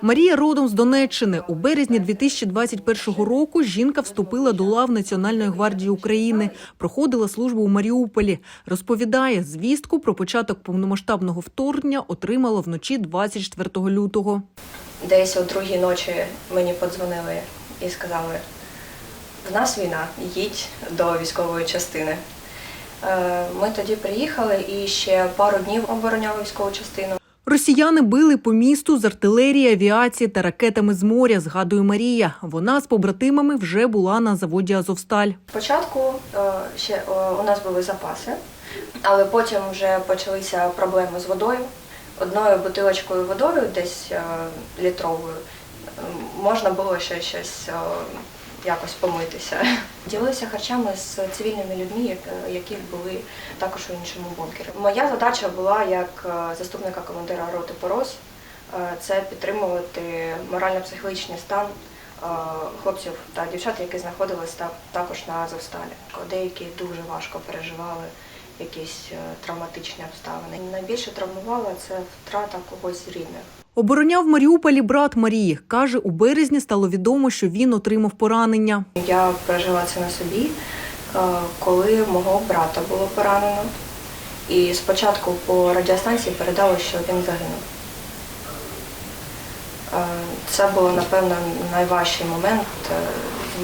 Марія родом з Донеччини. У березні 2021 року жінка вступила до лав Національної гвардії України, проходила службу у Маріуполі. Розповідає, звістку про початок повномасштабного вторгнення отримала вночі 24 лютого. Десь о другій ночі мені подзвонили і сказали: в нас війна, їдь до військової частини. Е, Ми тоді приїхали і ще пару днів обороняли військову частину. Росіяни били по місту з артилерії, авіації та ракетами з моря, згадує Марія. Вона з побратимами вже була на заводі Азовсталь. Спочатку е, ще е, у нас були запаси, але потім вже почалися проблеми з водою. Одною бутилочкою водою, десь е, літровою, можна було ще щось якось помитися. Ділилися харчами з цивільними людьми, які були також у іншому бункері. Моя задача була як е, заступника командира роти Порос е, це підтримувати морально-психологічний стан е, хлопців та дівчат, які знаходилися також на Азовсталі. Деякі дуже важко переживали якісь е, травматичні обставини. Найбільше травмувала це втрата когось з рідних. Обороняв Маріуполі брат Марії. Каже, у березні стало відомо, що він отримав поранення. Я пережила це на собі, е, коли мого брата було поранено. І спочатку по радіостанції передали, що він загинув. Е, Це було, напевно, найважчий момент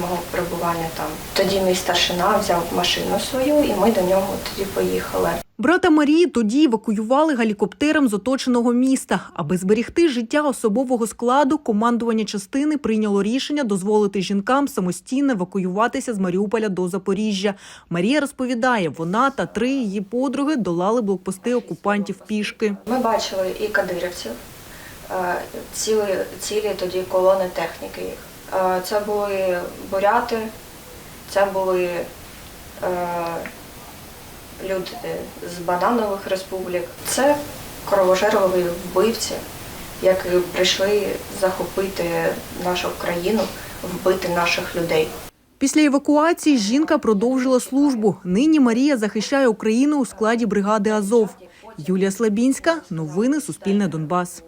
мого перебування там. Тоді мій старшина взяв машину свою, і ми до нього тоді поїхали. Брата Марії тоді евакуювали гелікоптером з оточеного міста. Аби зберігти життя особового складу, командування частини прийняло рішення дозволити жінкам самостійно евакуюватися з Маріуполя до Запоріжжя. Марія розповідає, вона та три її подруги долали блокпости окупантів пішки. Ми бачили і кадирівців, е, цілі, цілі тоді колони техніки їх. Е, Це були буряти, це були е, люди з бананових республік. Це кровожерливі вбивці, які прийшли захопити нашу країну, вбити наших людей. Після евакуації жінка продовжила службу. Нині Марія захищає Україну у складі бригади Азов. Юлія Слабінська. Новини Суспільне Донбас.